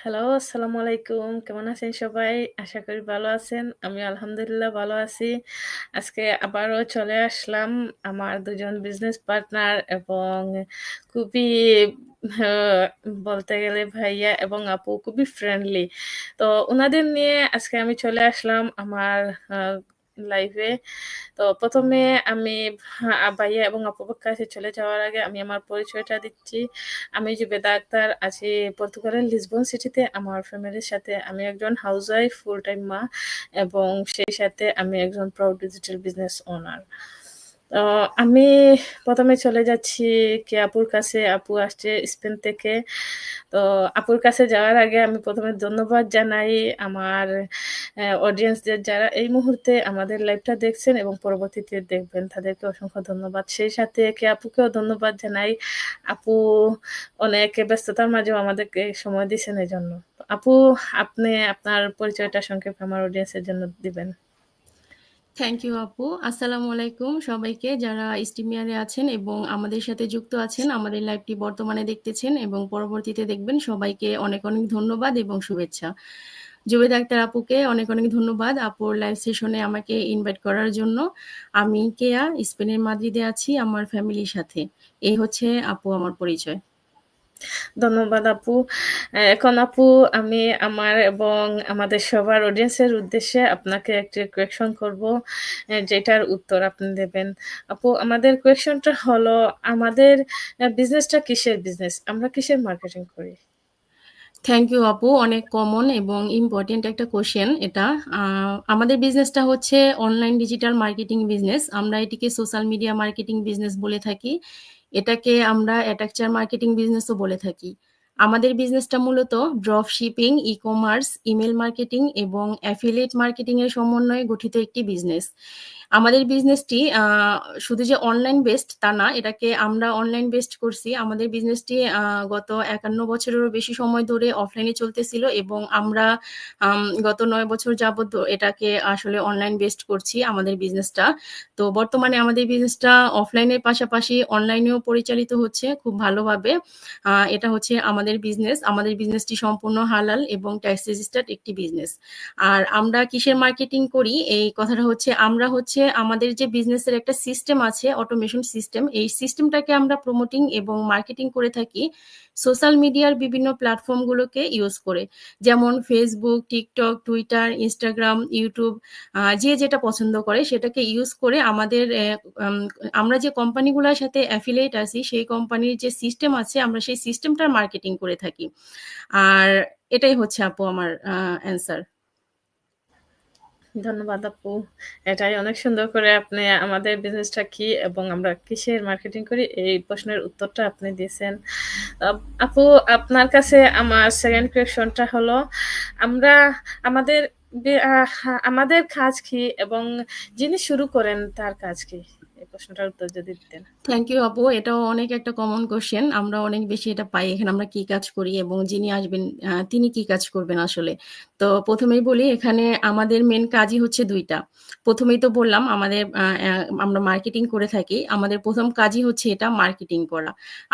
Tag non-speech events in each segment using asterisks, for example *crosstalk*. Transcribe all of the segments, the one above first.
Hello, আসসালামু আলাইকুম। কেমন আছেন সবাই? আশা করি ভালো আছেন। আমি আলহামদুলিল্লাহ ভালো আছি। আজকে আবারও চলে আসলাম আমার দুজন বিজনেস পার্টনার এবং খুবই বলতে গেলে ভাইয়া এবং আপু খুবই ফ্রেন্ডলি। তো ওনাদের নিয়ে আজকে আমি চলে আসলাম আমার আ লাইভে। তো প্রথমে আমি আব্বাই এবং আপুর কাছে চলে যাওয়ার আগে আমি আমার পরিচয়টা দিচ্ছি। আমি জুবেদা আক্তার, আছি পর্তুগালের লিসবন সিটিতে আমার ফ্যামিলির সাথে। আমি একজন হাউস ওয়াইফ ফুল টাইম মা এবং সেই সাথে আমি একজন প্রাউড ডিজিটাল বিজনেস ওনার। আমি প্রথমে চলে যাচ্ছি কি আপুর কাছে। আপু আসছে স্পেন থেকে। তো আপুর কাছে যাওয়ার আগে আমি প্রথমে ধন্যবাদ জানাই আমার অডিয়েন্সদের যারা এই মুহূর্তে আমাদের লাইভটা দেখছেন এবং পরবর্তীতে দেখবেন, তাদেরকে অসংখ্য ধন্যবাদ। সেই সাথে কে আপুকেও ধন্যবাদ জানাই। আপু অনেক ব্যস্ততার মাঝেও আমাদেরকে সময় দিছেন এজন্য। আপু, আপনি আপনার পরিচয়টা সংক্ষেপে আমার অডিয়েন্সের জন্য দিবেন। থ্যাংক ইউ আপু। আসসালামু আলাইকুম সবাইকে যারা স্টিমিয়ারে আছেন এবং আমাদের সাথে যুক্ত আছেন। আমাদের লাইভটি বর্তমানে দেখতেছেন এবং পরবর্তীতে দেখবেন। সবাইকে অনেক, অনেক ধন্যবাদ এবং শুভেচ্ছা। জুবেদা আক্তার আপুকে অনেক, অনেক ধন্যবাদ আপুর লাইভ সেশনে আমাকে ইনভাইট করার জন্য। আমি কেয়া, স্পেনের মাদ্রিদে আছি আমার ফ্যামিলির সাথে। এই হচ্ছে আপু আমার পরিচয়। ধন্যবাদ আপু। এখন আপু, আমি আমার এবং আমাদের সবার অডিয়েন্সের উদ্দেশ্যে আপনাকে একটি কোয়েকশন করব। যেটার উত্তর আপনি দেবেন। আপু, আমাদের কোয়েকশনটা হলো, আমাদের বিজনেসটা কিসের বিজনেস? আমরা কিসের মার্কেটিং করি? থ্যাংক ইউ আপু। অনেক কমন এবং ইম্পর্টেন্ট একটা কোয়েশ্চেন এটা। আমাদের বিজনেসটা হচ্ছে অনলাইন ডিজিটাল মার্কেটিং বিজনেস। আমরা এটিকে সোশ্যাল মিডিয়া মার্কেটিং বিজনেস বলে থাকি। এটাকে আমরা অ্যাটাকচার মার্কেটিং বিজনেসও বলে থাকি। আমাদের বিজনেসটা মূলত drop shipping, ecommerce, email marketing এবং অ্যাফিলিয়েট মার্কেটিং এর সমন্বয়ে গঠিত একটি বিজনেস। আমাদের বিজনেসটি শুধু যে অনলাইন বেসড তা না। এটাকে আমরা অনলাইন বেসড করছি। আমাদের বিজনেসটি গত ৫১ বছরেরও বেশি সময় ধরে অফলাইনে চলতেছিল এবং আমরা গত নয় বছর যাবত এটাকে আসলে অনলাইন বেসড করছি আমাদের বিজনেসটা। তো বর্তমানে আমাদের বিজনেসটা অফলাইনের পাশাপাশি অনলাইনেও পরিচালিত হচ্ছে খুব ভালোভাবে। এটা হচ্ছে আমাদের বিজনেস। আমাদের বিজনেসটি সম্পূর্ণ হালাল এবং ট্যাক্স রেজিস্টার্ড একটি বিজনেস। আর আমরা কিসের মার্কেটিং করি? এই কথাটা হচ্ছে আমরা হচ্ছে আমাদের যে বিজনেসের একটা সিস্টেম আছে অটোমেশন সিস্টেম। এই সিস্টেমটাকে আমরা প্রমোটিং এবং মার্কেটিং করে থাকি সোশ্যাল মিডিয়ার বিভিন্ন প্ল্যাটফর্ম গুলোকে ইউজ করে। যেমন Facebook TikTok Twitter Instagram YouTube যে যেটা পছন্দ করে সেটাকে ইউজ করে আমাদের আমরা যে কোম্পানিগুলার সাথে অ্যাফিলিয়েট আছি, সেই কোম্পানির যে সিস্টেম আছে, আমরা সেই সিস্টেমটার মার্কেটিং করে থাকি। আর এটাই হচ্ছে আপু আমার অ্যান্সার। ধন্যবাদ আপু। এটাই অনেক সুন্দর করে আপনি আমাদের বিজনেসটা কি এবং আমরা কিসের মার্কেটিং করি এই প্রশ্নের উত্তরটা আপনি দিয়েছেন। আপু, আপনার কাছে আমার সেকেন্ড কোয়েকশনটা হলো, আমরা আমাদের আমাদের কাজ কি এবং যিনি শুরু করেন তার কাজ কি? এই প্রশ্নটার উত্তর যদি দিতেন। থ্যাংক ইউ আপু। এটাও অনেক একটা কমন কোয়েশ্চেন। আমরা অনেক বেশি এটা পাই। এখানে আমরা কি কাজ করি এবং যিনি আসবেন তিনি কি কাজ করবেন আসলে। তো প্রথমেই বলি এখানে আমাদের মেন কাজই হচ্ছে দুইটা প্রথমেই তো বললাম আমাদের আমরা মার্কেটিং করে থাকি। আমাদের প্রথম কাজই হচ্ছে এটা মার্কেটিং করা।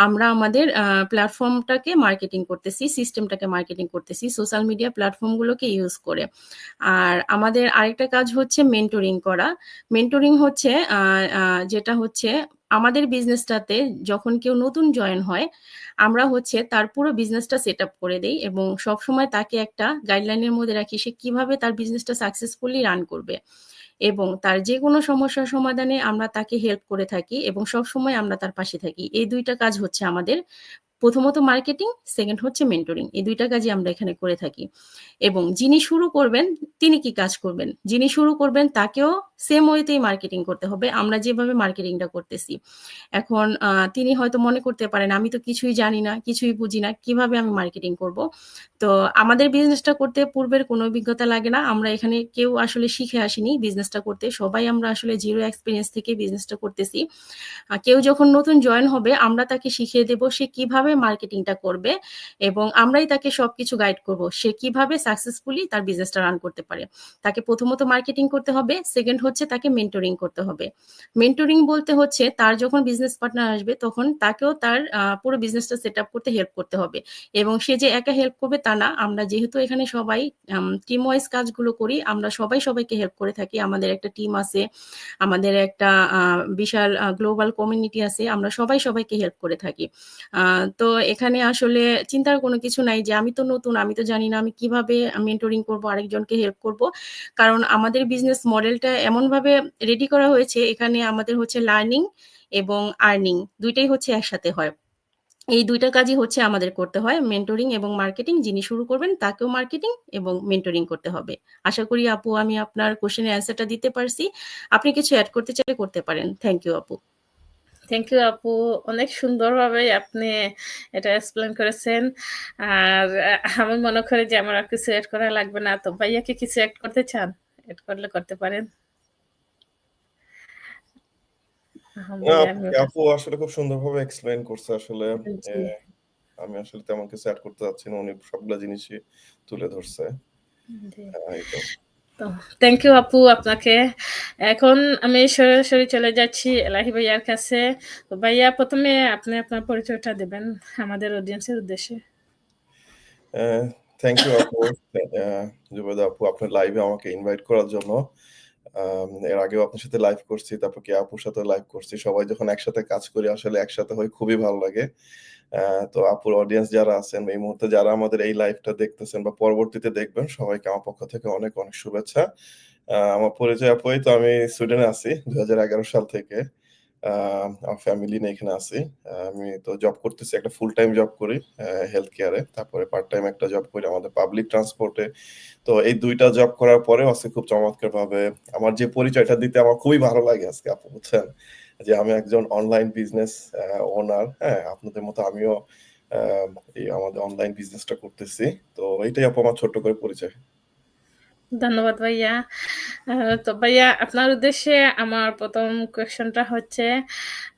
আমরা আমাদের প্ল্যাটফর্মটাকে মার্কেটিং করতেছি, সিস্টেমটাকে মার্কেটিং করতেছি সোশ্যাল মিডিয়া প্ল্যাটফর্ম গুলোকে ইউজ করে। আর আমাদের আরেকটা কাজ হচ্ছে মেন্টরিং করা। মেন্টরিং হচ্ছে যেটা হচ্ছে আমাদের বিজনেসটাতে যখন কেউ নতুন জয়েন হয়, আমরা হচ্ছে তার পুরো বিজনেসটা সেট আপ করে দেই এবং সবসময় তাকে একটা গাইডলাইনের মধ্যে রাখি সে কীভাবে তার বিজনেসটা সাকসেসফুলি রান করবে। এবং তার যে কোনো সমস্যার সমাধানে আমরা তাকে হেল্প করে থাকি এবং সবসময় আমরা তার পাশে থাকি। এই দুইটা কাজ হচ্ছে আমাদের। প্রথমত মার্কেটিং, সেকেন্ড হচ্ছে মেন্টরিং। এই দুইটা কাজই আমরা এখানে করে থাকি। এবং যিনি শুরু করবেন তিনি কি কাজ করবেন? যিনি শুরু করবেন তাকেও সেম ওয়েতেই মার্কেটিং করতে হবে। আমরা যেভাবে মার্কেটিংটা করতেছি। এখন তিনি হয়তো মনে করতে পারেন আমি তো কিছুই জানি না, কিছুই বুঝি না। কীভাবে আমি মার্কেটিং করব? তো আমাদের বিজনেসটা করতে পূর্বের কোনো অভিজ্ঞতা লাগে না। আমরা এখানে কেউ আসলে শিখে আসিনি বিজনেসটা করতে। সবাই আমরা আসলে জিরো এক্সপিরিয়েন্স থেকে বিজনেসটা করতেছি। কেউ যখন নতুন জয়েন হবে আমরা তাকে শিখিয়ে দেব সে কীভাবে কীভাবে মার্কেটিংটা করবে এবং আমরাই তাকে সবকিছু গাইড করব। সে কীভাবে সাকসেসফুলি তার বিজনেসটা রান করতে পারে। তাকে প্রথমত মার্কেটিং করতে হবে, সেকেন্ড হচ্ছে তাকে মেন্টরিং করতে হবে। মেন্টরিং বলতে হচ্ছে তার যখন বিজনেস পার্টনার আসবে তখন তাকেও তার পুরো বিজনেসটা সেটআপ করতে হেল্প করতে হবে এবং সে যে একা হেল্প করবে তা না। আমরা যেহেতু এখানে সবাই টিম ওয়াইজ কাজগুলো করি, আমরা সবাই সবাইকে হেল্প করে থাকি। আমাদের একটা টিম আছে, আমাদের একটা বিশাল গ্লোবাল কমিউনিটি আছে। আমরা সবাই সবাইকে হেল্প করে থাকি। তো এখানে আসলে চিন্তার কোনো কিছু নাই যে আমি তো নতুন, আমি তো জানি না আমি কীভাবে মেন্টরিং করব, আরেকজনকে হেল্প করব। কারণ আমাদের বিজনেস মডেলটা এমনভাবে রেডি করা হয়েছে এখানে আমাদের হচ্ছে লার্নিং এবং আর্নিং দুইটাই হচ্ছে একসাথে হয়। এই দুইটা কাজই হচ্ছে আমাদের করতে হয়। মেন্টরিং এবং মার্কেটিং যিনি শুরু করবেন তাকেও মার্কেটিং এবং মেন্টরিং করতে হবে। আশা করি আপু আমি আপনার কোয়েশ্চেন এর অ্যান্সারটা দিতে পারছি। আপনি কিছু অ্যাড করতে চাইলে করতে পারেন। থ্যাংক ইউ আপু। থ্যাংক ইউ আপু। অনেক সুন্দরভাবে আপনি এটা এক্সপ্লেইন করেছেন। আর আমি মনে করি যে আমার আর কিছু এড করা লাগবে না। তো ভাইয়া কি কিছু এড করতে চান? এড করলে করতে পারেন। আপু আসলে খুব সুন্দরভাবে এক্সপ্লেইন করছে আসলে। আমি আসলে তেমন কিছু এড করতে চাচ্ছি না। উনি সবগুলা জিনিসই তুলে ধরছে। তো। থ্যাংক ইউ আপু আপনাকে। এখন আমি সরাসরি চলে যাচ্ছি এলাহি ভাইয়ার কাছে। তো ভাইয়া ১ম এ আপনি আপনার পরিচয়টা দিবেন আমাদের অডিয়েন্সের উদ্দেশ্যে। থ্যাংক ইউ আপু। অ্যা জুবেদা আপু, আপনার লাইভে আমাকে ইনভাইট করার জন্য। এর আগেও আপনার সাথে লাইভ করছি। তারপর কেয়া আপুর সাথে লাইভ করছি। সবাই যখন একসাথে কাজ করি, আসলে একসাথে হই খুবই ভালো লাগে। তো আপুর অডিয়েন্স যারা আছেন এই মুহূর্তে যারা আমাদের এই লাইভটা দেখতেছেন বা পরবর্তীতে দেখবেন সবাইকে আমার পক্ষ থেকে অনেক, অনেক শুভেচ্ছা। আমার পরিচয় আপু এই তো আমি সুইডেনে আছি ২০১১ সাল থেকে। আমার ফ্যামিলি নিয়ে এখানে আছি। আমি তো জব করতেছি একটা ফুল টাইম জব করি হেলথ কেয়ারে। তারপরে পার্ট টাইম একটা জব করি আমাদের পাবলিক ট্রান্সপোর্ট। তো এই ২ টা জব করার পরেও আজকে খুব চমৎকারভাবে আমার যে পরিচয়টা দিতে আমার খুবই ভালো লাগে আজকে আপু বুঝছেন? যে আমি একজন অনলাইন বিজনেস ওনার, হ্যাঁ? আপনাদের মতো আমিও এই আমাদের অনলাইন বিজনেসটা করতেছি। তো এইটাই আপু আমার ছোট্ট করে পরিচয়। ধন্যবাদ ভাইয়া। তো ভাইয়া আপনার উদ্দেশ্যে আমার ১ম কোয়েশ্চেনটা হচ্ছে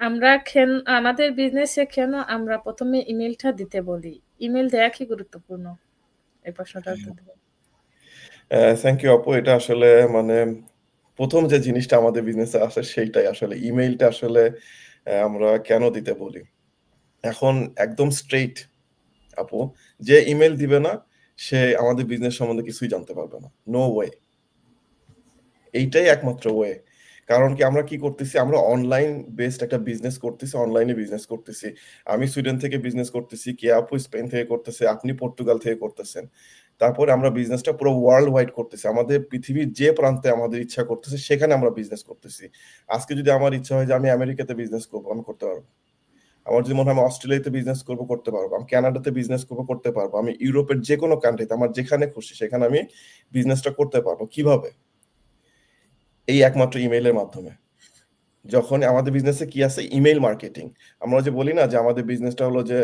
আমরা কেন আমাদের বিজনেসে কেন আমরা প্রথমে ইমেলটা দিতে বলি? ইমেল দেয়া কি গুরুত্বপূর্ণ? এই প্রশ্নটা থ্যাংক ইউ আপু। এটা আসলে মানে ১ম যে জিনিসটা আমাদের বিজনেসে আসে সেইটাই আসলে। ইমেইলটা আসলে আমরা কেন দিতে বলি? এখন একদম স্ট্রেইট আপু যে ইমেইল দিবে না সে আমাদের বিজনেস সম্বন্ধে কিছুই জানতে পারবে না। No way. এইটাই একমাত্র ওয়ে। কারণ কি আমরা কি করতেছি? আমরা অনলাইন বেসড একটা বিজনেস করতেছি, অনলাইনে বিজনেস করতেছি। আমি সুইডেন থেকে বিজনেস করতেছি, কে আপু স্পেন থেকে করতেছে, আপনি পর্তুগাল থেকে করতেছেন। তারপরে আমরা বিজনেসটা পুরো ওয়ার্ল্ড ওয়াইড করতেছি। আমাদের পৃথিবীর যে প্রান্তে আমাদের ইচ্ছা করতেছে, সেখানে আমরা বিজনেস করতেছি। আজকে যদি আমার ইচ্ছা হয় যে আমি আমেরিকাতে বিজনেস করব, আমি করতে পারব। আমার যদি মনে হয় আমি অস্ট্রেলিয়াতে বিজনেস করব, করতে পারব আমি কানাডাতে বিজনেস করব, করতে পারব আমি ইউরোপের যে কোনো কান্ট্রিতে আমার যেখানে খুশি, সেখানে আমি বিজনেসটা করতে পারব কীভাবে? এই একমাত্র ইমেইলের মাধ্যমে। যখন আমাদের বিজনেসে কি আছে? Email marketing. আমরা যে বলি না যে আমাদের বিজনেসটা হলো যে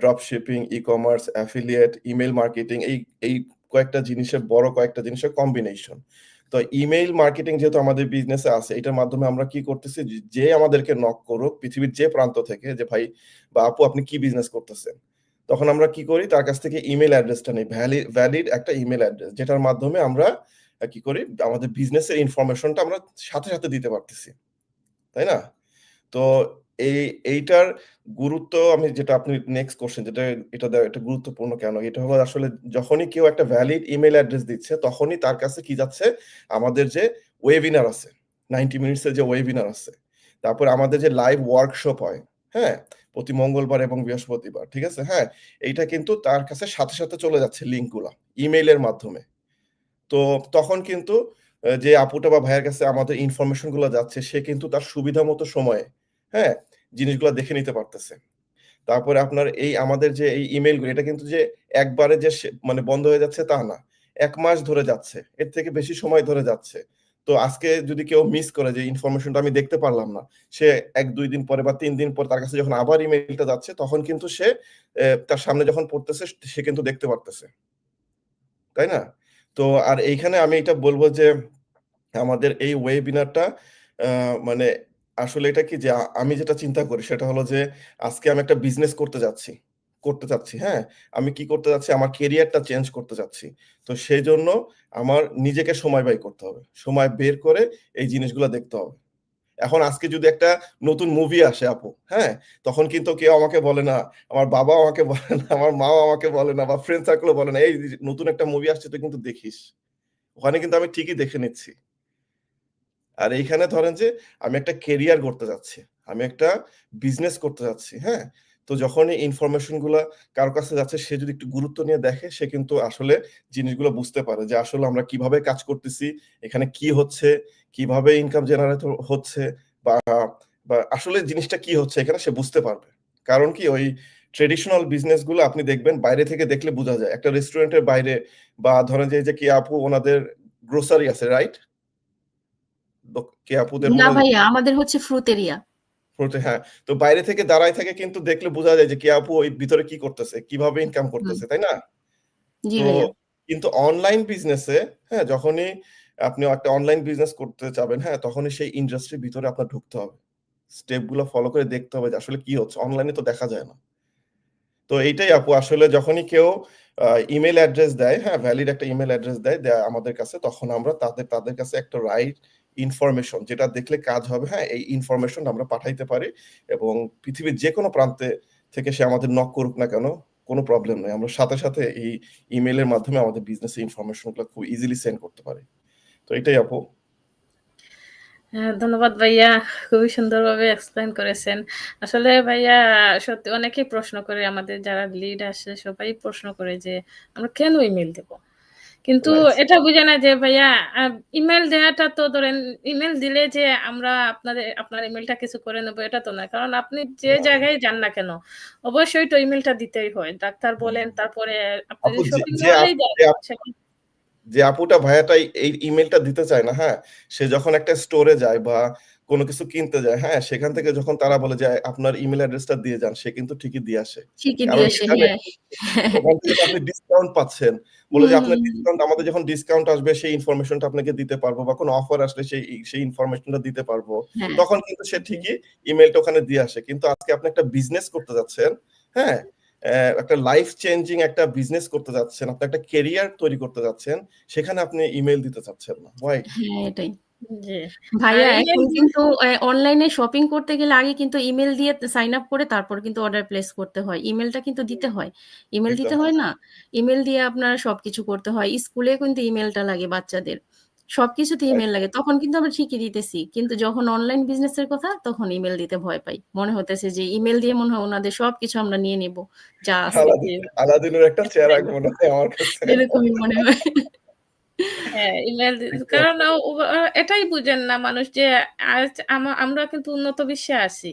drop shipping, ecommerce, affiliate, email marketing এই এই কয়েকটা জিনিসের বড় কয়েকটা জিনিসের কম্বিনেশন। তো ইমেইল মার্কেটিং যেহেতু আমাদের বিজনেসে আছে এটার মাধ্যমে আমরা কি করতেছি? যে আমাদেরকে নক করুক পৃথিবীর যে প্রান্ত থেকে যে ভাই বা আপু আপনি কি বিজনেস করতেছেন? তখন আমরা কি করি? তার কাছ থেকে ইমেল অ্যাড্রেসটা নেই। ভ্যালি ভ্যালিড একটা ইমেল অ্যাড্রেস যেটার মাধ্যমে আমরা কি করি? আমাদের বিজনেসের ইনফরমেশনটা আমরা সাথে, সাথে দিতে পারতেছি। তাই না? তো এই এইটার গুরুত্ব আমি যেটা আপনি নেক্সট কোশ্চেন যেটা এটা এটা গুরুত্বপূর্ণ কেন? এটা হলো আসলে যখনই কেউ একটা ভ্যালিড ইমেল অ্যাড্রেস দিচ্ছে তখনই তার কাছে কি যাচ্ছে? আমাদের যে ওয়েবিনার আছে, 90 মিনিটসের যে ওয়েবিনার আছে। তারপর আমাদের যে লাইভ ওয়ার্কশপ হয়, হ্যাঁ? প্রতি মঙ্গলবার এবং বৃহস্পতিবার। ঠিক আছে? হ্যাঁ? এইটা কিন্তু তার কাছে সাথে, সাথে চলে যাচ্ছে লিঙ্কগুলা ইমেইলের মাধ্যমে। তো তখন কিন্তু যে আপুটা বা ভাইয়ের কাছে আমাদের ইনফরমেশনগুলা যাচ্ছে সে কিন্তু তার সুবিধা মতো সময়ে, হ্যাঁ? জিনিসগুলা দেখে নিতে পারতেছে। তারপরে আপনার এই আমাদের যে এই ইমেইলগুলো এটা কিন্তু যে একবারে যে মানে বন্ধ হয়ে যাচ্ছে তা না। ১ মাস ধরে যাচ্ছে। এর থেকে বেশি সময় ধরে যাচ্ছে। তো আজকে যদি কেউ মিস করে যে ইনফরমেশনটা আমি দেখতে পারলাম না। সে ১-২ দিন পরে বা তিন দিন পর তার কাছে যখন আবার ইমেইলটা যাচ্ছে তখন কিন্তু সে তার সামনে যখন পড়তেছে সে কিন্তু দেখতে পারতেছে। তাই না? তো আর এইখানে আমি এটা বলব যে আমাদের এই ওয়েবিনারটা মানে আসলে এটা কি যে আমি যেটা চিন্তা করি সেটা হলো যে আজকে আমি একটা বিজনেস করতে যাচ্ছি করতে চাচ্ছি, হ্যাঁ? আমি কি করতে যাচ্ছি? আমার কেরিয়ারটা চেঞ্জ করতে যাচ্ছি। তো সেই জন্য আমার নিজেকে সময় ব্যয় করতে হবে। সময় বের করে এই জিনিসগুলো দেখতে হবে। এখন আজকে যদি একটা নতুন মুভি আসে আপু, হ্যাঁ? তখন কিন্তু কেউ আমাকে বলে না, আমার বাবা আমাকে বলে না, আমার মাও আমাকে বলে না বা ফ্রেন্ড সার্কেলও বলে না, "এই নতুন একটা মুভি আসছে তুই কিন্তু দেখিস।" ওখানে কিন্তু আমি ঠিকই দেখে নিচ্ছি। আর এইখানে ধরেন যে আমি একটা কেরিয়ার করতে যাচ্ছি। আমি একটা বিজনেস করতে যাচ্ছি, হ্যাঁ? তো যখনই ইনফরমেশনগুলা কারও কাছে যাচ্ছে সে যদি একটু গুরুত্ব নিয়ে দেখে সে কিন্তু আসলে জিনিসগুলো বুঝতে পারে যে আসলে আমরা কীভাবে কাজ করতেছি, এখানে কি হচ্ছে, কীভাবে ইনকাম জেনারেট হচ্ছে বা বা আসলে জিনিসটা কি হচ্ছে এখানে সে বুঝতে পারবে। কারণ কি ওই ট্রেডিশনাল বিজনেসগুলো আপনি দেখবেন বাইরে থেকে দেখলে বোঝা যায়। একটা রেস্টুরেন্টের বাইরে বা ধরেন যে এই কেয়া আপু ওনাদের গ্রোসারি আছে, রাইট? কেয়া আপুদের না ভাইয়া আমাদের হচ্ছে ফ্রুটেরিয়া। হ্যাঁ। তো বাইরে থেকে দাঁড়ায় থাকে কিন্তু দেখলে বোঝা যায় যে আপু ওই ভিতরে কি করতেছে, কীভাবে ইনকাম করতেছে, তাই না? তো কিন্তু অনলাইন বিজনেসে, হ্যাঁ? যখনই আপনি একটা অনলাইন বিজনেস করতে হ্যাঁ? তখনই সেই ইন্ডাস্ট্রির ভিতরে আপনার ঢুকতে হবে। স্টেপগুলো ফলো করে দেখতে হবে যে আসলে কি হচ্ছে। অনলাইনে তো দেখা যায় না। তো এইটাই আপু আসলে যখনই কেউ আ ইমেইল অ্যাড্রেস দেয়, হ্যাঁ? ভ্যালিড একটা ইমেল অ্যাড্রেস দেয়, দেয় আমাদের কাছে তখন আমরা তাদের তাদের কাছে একটা রাইট ইনফরমেশন যেটা দেখলে কাজ হবে, হ্যাঁ? এই ইনফরমেশন আমরা পাঠাইতে পারি এবং পৃথিবীর যেকোনো প্রান্তে থেকে সে আমাদের নক করুক না কেন, কোনো প্রবলেম নাই। আমরা সাথে, সাথে এই ইমেলের মাধ্যমে আমাদের বিজনেসের ইনফরমেশনগুলা খুব ইজিলি সেন্ড করতে পারি। তো এটাই আপু। হ্যাঁ, ধন্যবাদ ভাইয়া। খুবই সুন্দরভাবে এক্সপ্লেন করেছেন। আসলে ভাইয়া সত্যি অনেকেই প্রশ্ন করে আমাদের যারা লিড আসে সবাই প্রশ্ন করে যে আমরা কেন ইমেল দেব? কিন্তু এটা বুঝে না যে ভাইয়া ইমেল দেওয়াটা তো ধরেন ইমেল দিলে যে আমরা আপনাদের আপনার ইমেইলটা কিছু করে নেব এটা তো না। কারণ আপনি যে জায়গায় যান না কেন, অবশ্যই তো ইমেইলটা দিতেই হয়। ডাক্তার বলেন, তারপরে আপনি যে আপুটা ভাইয়াটা এই ইমেলটা দিতে চায় না, হ্যাঁ? সে যখন একটা স্টোরে যায় বা কোন কিছু কিনতে যায়, হ্যাঁ? সেখান থেকে যখন তারা বলে যে আপনার ইমেইল অ্যাড্রেসটা দিয়ে যান, সে কিন্তু ঠিকই দিয়ে আসে। ঠিকই দিয়ে আসে, হ্যাঁ। আপনি ডিসকাউন্ট পাচ্ছেন। বলে যে আপনার ডিসকাউন্ট আমাদের যখন ডিসকাউন্ট আসবে সেই ইনফরমেশনটা আপনাকে দিতে পারব বা কোন অফার আসলে সেই সেই ইনফরমেশনটা দিতে পারব। হ্যাঁ। তখন কিন্তু সে ঠিকই ইমেইলটা ওখানে দিয়ে আসে। কিন্তু আজকে আপনি একটা বিজনেস করতে যাচ্ছেন, হ্যাঁ? একটা লাইফ চেঞ্জিং একটা বিজনেস করতে যাচ্ছেন, আপনি একটা কেরিয়ার তৈরি করতে যাচ্ছেন, সেখানে আপনি ইমেইল দিতে চাচ্ছেন না। হোয়াই? ভাইয়া এখন কিন্তু অনলাইনে শপিং করতে গেলে আগে কিন্তু ইমেইল দিয়ে সাইন আপ করে তারপর কিন্তু অর্ডার প্লেস করতে হয়। ইমেইলটা কিন্তু দিতে হয়। ইমেইল দিতে হয়। না? ইমেইল দিয়ে আপনার সবকিছু করতে হয়। স্কুলে কিন্তু ইমেলটা লাগে বাচ্চাদের। সবকিছুতে ইমেল লাগে। তখন কিন্তু আমরা ঠিকই দিতেছি। কিন্তু যখন অনলাইন বিজনেসের কথা তখন ইমেল দিতে ভয় পাই। মনে হতেছে যে ইমেল দিয়ে মনে হয় ওনাদের সবকিছু আমরা নিয়ে নিব। যা আছে। আলাদিনের একটা চেরাগ মনে হয় আমার কাছে। এরকমই মনে হয়। হ্যাঁ, ইমেইল দি আচ্ছা। কারণ এটাই বুঝেন না মানুষ যে আমরা কিন্তু উন্নত বিশ্বে আছি।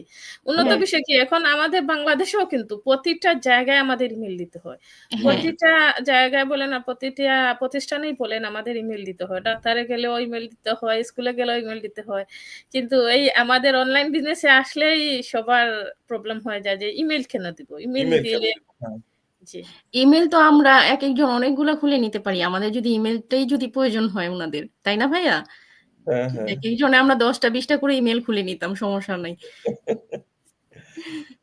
উন্নত হ্যাঁ। বিশ্বে কি এখন আমাদের বাংলাদেশেও কিন্তু প্রতিটা জায়গায় আমাদের ইমেইল দিতে হয়। হ্যাঁ। প্রতিটা জায়গায় বলেন না প্রতিটা প্রতিষ্ঠানেই বলেন আমাদের ইমেইল দিতে হয়। ডাক্তারে গেলেও ইমেইল দিতে হয়, স্কুলে গেলেও ইমেইল দিতে হয়। কিন্তু এই আমাদের অনলাইন বিজনেসে আসলেই সবার প্রবলেম হয়ে যায় যে ইমেল কেন দিব? ইমেইল দিলে ইমেইল তো আমরা এক একজন অনেকগুলা খুলে নিতে পারি। আমাদের যদি ইমেইলটাই যদি প্রয়োজন হয় ওনাদের তাই না ভাইয়া? হ্যাঁ, হ্যাঁ। একেকজনে আমরা দশটা বিশটা করে ইমেল খুলে নিতাম সমস্যা নাই। *laughs*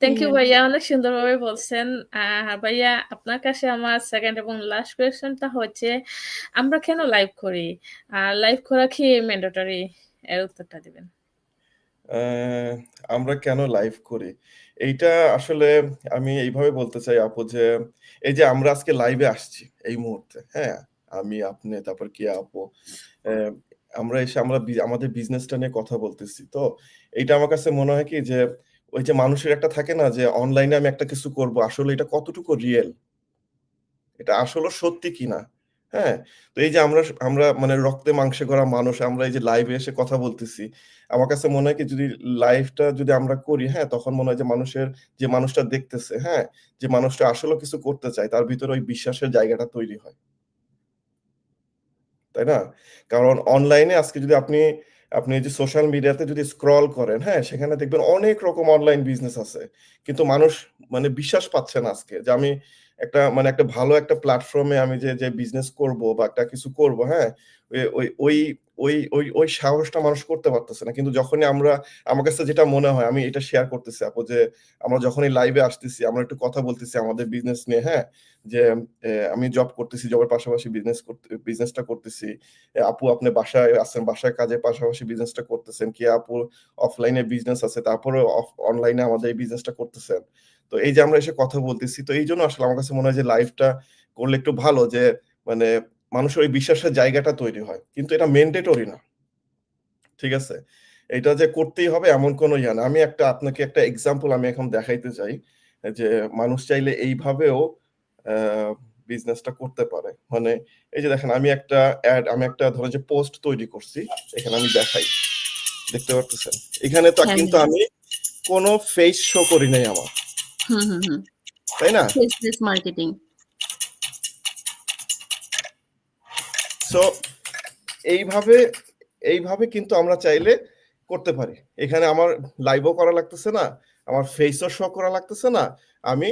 Thank you. ভাইয়া অনেক সুন্দরভাবে বলছেন। ভাইয়া আপনার কাছে আমার সেকেন্ড এবং লাস্ট কোয়েশ্চেনটা হচ্ছে আমরা কেন লাইভ করি? আর লাইভ করা কি ম্যান্ডেটরি? এর উত্তরটা দিবেন। আমরা কেন লাইভ করি? এইটা আসলে আমি এইভাবে বলতে চাই আপু যে এই যে আমরা আজকে লাইভে আসছি এই মুহূর্তে, হ্যাঁ? আমি, আপনি তারপর কি আপু। আমরা এসে আমরা আমাদের বিজনেসটা নিয়ে কথা বলতেছি। তো এইটা আমার কাছে মনে হয় কি যে ওই যে মানুষের একটা থাকে না যে অনলাইনে আমি একটা কিছু করব। আসলে এটা কতটুকু রিয়েল এটা আসলেও সত্যি কিনা? হ্যাঁ? তো এই যে আমরা আমরা মানে রক্তে মাংসে করা মানুষ আমরা এই যে লাইভে এসে কথা বলতেছি। আমার কাছে মনে হয় কি যদি লাইভটা যদি আমরা করি, হ্যাঁ? তখন মনে হয় যে মানুষের যে মানুষটা দেখতেছে, হ্যাঁ? যে মানুষটা আসলে কিছু করতে চায় তার ভিতরে ওই বিশ্বাসের জায়গাটা তৈরি হয়। তাই না? কারণ অনলাইনে আজকে যদি আপনি আপনি যে সোশ্যাল মিডিয়াতে যদি স্ক্রল করেন, হ্যাঁ? সেখানে দেখবেন অনেক রকম অনলাইন বিজনেস আছে। কিন্তু মানুষ মানে বিশ্বাস পাচ্ছে না আজকে যে আমি একটা মানে একটা ভালো একটা প্ল্যাটফর্মে আমি যে, যে বিজনেস করব বা একটা কিছু করব, হ্যাঁ? ওই ওই ওই ওই ওই সাহসটা মানুষ করতে পারতেছে না। কিন্তু যখনই আমরা আমার কাছে যেটা মনে হয় আমি এটা শেয়ার করতেছি আপু যে আমরা যখনই লাইভে আসতেছি আমরা একটু কথা বলতেছি আমাদের বিজনেস নিয়ে, হ্যাঁ? যে আমি জব করতেছি, জবের পাশাপাশি বিজনেস করতে বিজনেসটা করতেছি। আপু আপনি বাসায় আছেন, বাসায় কাজের পাশাপাশি বিজনেসটা করতেছেন। কি আপু অফলাইনে বিজনেস আছে তারপরেও অফ অনলাইনে আমাদের এই বিজনেসটা করতেছেন। তো এই যে আমরা এসে কথা বলতেছি তো এই জন্য আসলে আমার কাছে মনে হয় যে লাইভটা করলে একটু ভালো যে মানে মানুষের ওই বিশ্বাসের জায়গাটা তৈরি হয়। কিন্তু এটা ম্যান্ডেটরি না। ঠিক আছে? এটা যে করতেই হবে এমন কোনো ইয়া না। আমি একটা আপনাকে একটা এক্সাম্পল আমি এখন দেখাইতে চাই। যে মানুষ চাইলে এইভাবেও বিজনেসটা করতে পারে। মানে এই যে দেখেন আমি একটা এড আমি একটা ধরেন যে পোস্ট তৈরি করছি। এখানে আমি দেখাই। দেখতে পারতেছেন? এখানে তো হ্যাঁ, কিন্তু হ্যাঁ। আমি কোনো ফেস শো করি নাই আমার। তাই না? মার্কেটিং। সো এইভাবে এইভাবে কিন্তু আমরা চাইলে করতে পারি। এখানে আমার লাইভও করা লাগতেছে না। আমার ফেসও শো করা লাগতেছে না। আমি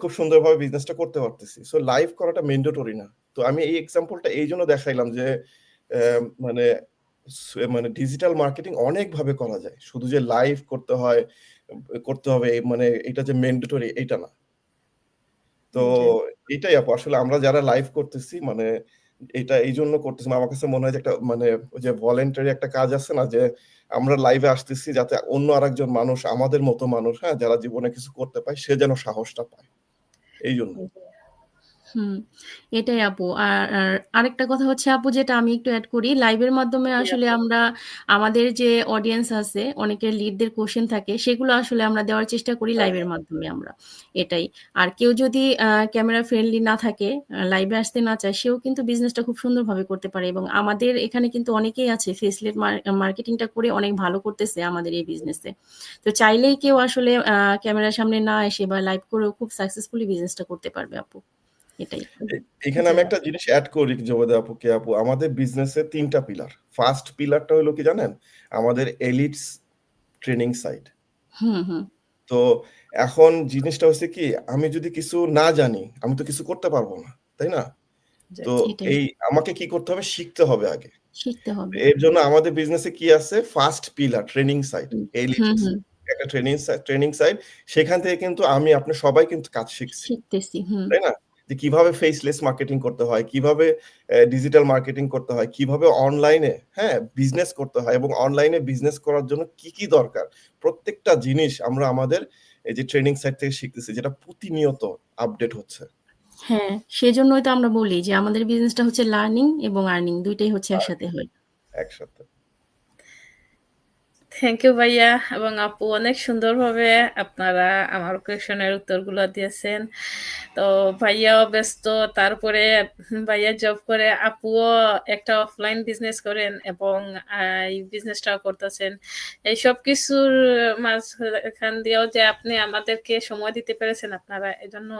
খুব সুন্দরভাবে বিজনেসটা করতে পারতেছি। সো লাইভ করাটা ম্যান্ডেটরি না। তো আমি এই এক্সাম্পলটা এই জন্য দেখাইলাম যে মানে মানে ডিজিটাল মার্কেটিং অনেকভাবে করা যায়। শুধু যে লাইভ করতে হয়, করতে হবে মানে এটা যে ম্যান্ডেটরি এইটা না। তো এটাই আপু আসলে আমরা যারা লাইভ করতেছি মানে এটা এই জন্য করতেছি আমার কাছে মনে হয় যে একটা মানে ওই যে ভলেন্টারি একটা কাজ আছে না যে আমরা লাইভে আসতেছি যাতে অন্য আরেকজন মানুষ আমাদের মতো মানুষ, হ্যাঁ? যারা জীবনে কিছু করতে পায় সে যেন সাহসটা পায়। এইজন্য। জি। হুম, এটাই আপু। আর আর আরেকটা কথা হচ্ছে আপু যেটা আমি একটু অ্যাড করি, লাইভের মাধ্যমে আসলে আমরা আমাদের যে অডিয়েন্স আছে, অনেকের লিডদের কোয়েশ্চেন থাকে, সেগুলো আসলে আমরা দেওয়ার চেষ্টা করি লাইভের হ্যাঁ। মাধ্যমে আমরা। এটাই। আর কেউ যদি ক্যামেরা ফ্রেন্ডলি না থাকে, লাইভে আসতে না চায়, সেও কিন্তু বিজনেসটা খুব সুন্দরভাবে করতে পারে এবং আমাদের এখানে কিন্তু অনেকেই আছে ফেসলেস মার মার্কেটিংটা করে অনেক ভালো করতেছে আমাদের এই বিজনেসে। তো চাইলেই কেউ আসলে ক্যামেরার সামনে না এসে বা লাইভ করেও খুব সাকসেসফুলি বিজনেসটা করতে পারবে আপু। এটাই। এখানে আমি একটা জিনিস এড করি জবেদা আপু, কে আপু আমাদের বিজনেসে ৩ টা পিলার। ফার্স্ট পিলারটা হলো কি জানেন? আমাদের এলিটস ট্রেনিং সাইট। হুম, হুম। তো এখন জিনিসটা হচ্ছে কি আমি যদি কিছু না জানি, আমি তো কিছু করতে পারব না। তাই না? তো এই আমাকে কি করতে হবে? শিখতে হবে আগে। শিখতে হবে। এর জন্য আমাদের বিজনেসে কি আছে? First pillar training site, Elites একটা ট্রেনিং ট্রেনিং সাইট। সেখান থেকে কিন্তু আমি আপনি সবাই কিন্তু কাজ শিখছি। তাই না? যে কীভাবে ফেসলেস মার্কেটিং করতে হয়, কীভাবে ডিজিটাল মার্কেটিং করতে হয়, কীভাবে অনলাইনে, হ্যাঁ? বিজনেস করতে হয় এবং অনলাইনে বিজনেস করার জন্য কি, কি দরকার? প্রত্যেকটা জিনিস আমরা আমাদের এই যে ট্রেনিং সাইট থেকে শিখতেছি যেটা প্রতিনিয়ত আপডেট হচ্ছে। হ্যাঁ, সেজন্যই তো আমরা বলি যে আমাদের বিজনেসটা হচ্ছে লার্নিং এবং আর্নিং দুইটাই হচ্ছে একসাথে হয়। একসাথে। থ্যাংক ইউ ভাইয়া এবং আপু অনেক সুন্দরভাবে আপনারা আমার কোয়েশনের উত্তরগুলো দিয়েছেন। তো ভাইয়াও ব্যস্ত, তারপরে ভাইয়া জব করে, আপুও একটা অফলাইন বিজনেস করেন এবং এই বিজনেসটাও করতেছেন। এই সবকিছুর মাঝখান দিয়েও যে আপনি আমাদেরকে সময় দিতে পেরেছেন আপনারা এজন্য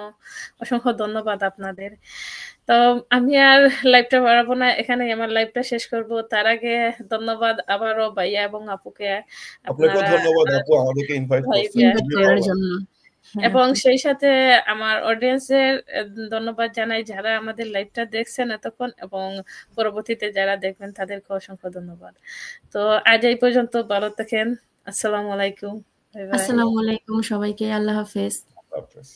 অসংখ্য ধন্যবাদ আপনাদের। তো আমি আর লাইভটা বাড়াবো না। এখানেই আমার লাইভটা শেষ করব। তার আগে ধন্যবাদ আবারও ভাইয়া এবং আপুকে। আপনাকেও ধন্যবাদ আপু আমাদেরকে ইনভাইট করছেন। লাইভে ইনভাইট খুবই করার জন্য। হ্যাঁ, এবং সেই সাথে আমার অডিয়েন্সের ধন্যবাদ জানাই যারা আমাদের লাইভটা দেখছেন এতক্ষণ এবং পরবর্তীতে যারা দেখবেন তাদেরকে অসংখ্য ধন্যবাদ। তো আজ এই পর্যন্ত ভালো থাকেন। আসসালামু আলাইকুম। Bye, bye. আসসালামু আলাইকুম সবাইকে। আল্লাহ হাফেজ। আল্লাহ হাফেজ।